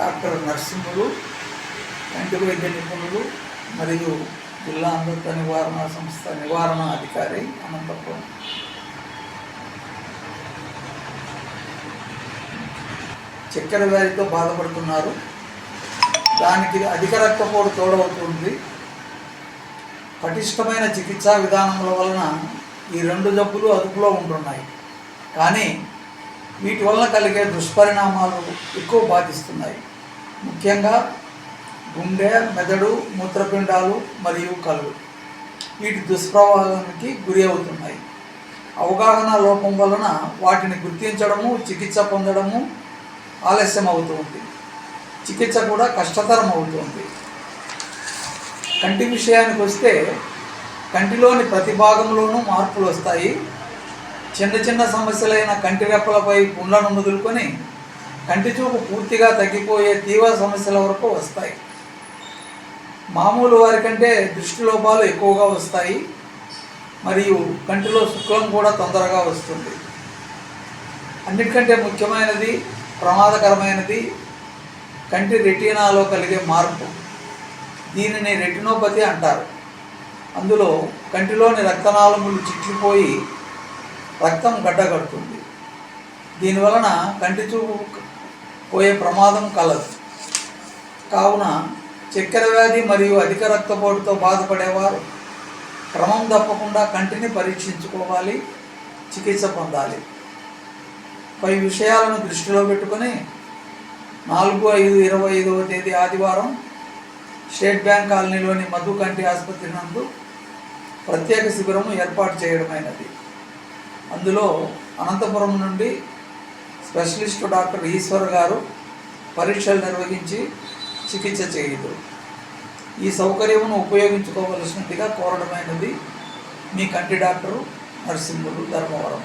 Doctor Narsimhulu కంటి వైద్య నిపుణులు మరియు జిల్లా అమృత నివారణ సంస్థ నివారణ అధికారి అనంతపురం. చక్కెర వ్యాధితో బాధపడుతున్నారు. దానికి అధిక రక్తపోటు తోడవుతుంది. పటిష్టమైన చికిత్సా విధానముల వలన ఈ రెండు జబ్బులు అదుపులో ఉంటున్నాయి. కానీ వీటి వలన కలిగే దుష్పరిణామాలు ఎక్కువ బాధిస్తున్నాయి. ముఖ్యంగా గుండె మెదడు మూత్రపిండాలు మరియు కళ్ళు. వీటి దుష్ప్రభావానికి గురి అవుతున్నాయి. అవగాహన లోపం వలన వాటిని గుర్తించడము చికిత్స పొందడము ఆలస్యం అవుతుంది. చికిత్స కూడా కష్టతరం అవుతుంది. కంటి విషయానికి వస్తే కంటిలోని ప్రతి భాగంలోనూ మార్పులు వస్తాయి. చిన్న చిన్న సమస్యలైన కంటి రెప్పలపై పుండ్లను మొదలుకొని కంటి చూపు పూర్తిగా తగ్గిపోయే తీవ్ర సమస్యల వరకు వస్తాయి. మామూలు వారికంటే దృష్టి లోపాలు ఎక్కువగా వస్తాయి. మరియు కంటిలో శుక్లం కూడా తొందరగా వస్తుంది. అన్నిటికంటే ముఖ్యమైనది ప్రమాదకరమైనది కంటి రెటీనాలో కలిగే మార్పు. దీనిని రెటినోపతి అంటారు. అందులో కంటిలోని రక్తనాళములు చిట్లిపోయి రక్తం గడ్డగడుతుంది. దీనివలన కంటి చూపు పోయే ప్రమాదం కలదు. కావున చక్కెర వ్యాధి మరియు అధిక రక్తపోటుతో బాధపడేవారు క్రమం తప్పకుండా కంటిని పరీక్షించుకోవాలి చికిత్స పొందాలి. పై విషయాలను దృష్టిలో పెట్టుకొని నాలుగు ఐదు ఇరవై ఐదవ తేదీ ఆదివారం స్టేట్ బ్యాంక్ కాలనీలోని మధు కంటి ఆసుపత్రి నందు ప్రత్యేక శిబిరము ఏర్పాటు చేయడమైనది. అందులో అనంతపురం నుండి స్పెషలిస్ట్ డాక్టర్ ఈశ్వర్ గారు పరీక్షలు నిర్వహించి చికిత్స చేయదు ఈ సౌకర్యమును ఉపయోగించుకోవలసినట్టుగా కోరడమైనది మీ కంటి డాక్టరు నరసింహులు ధర్మవరం.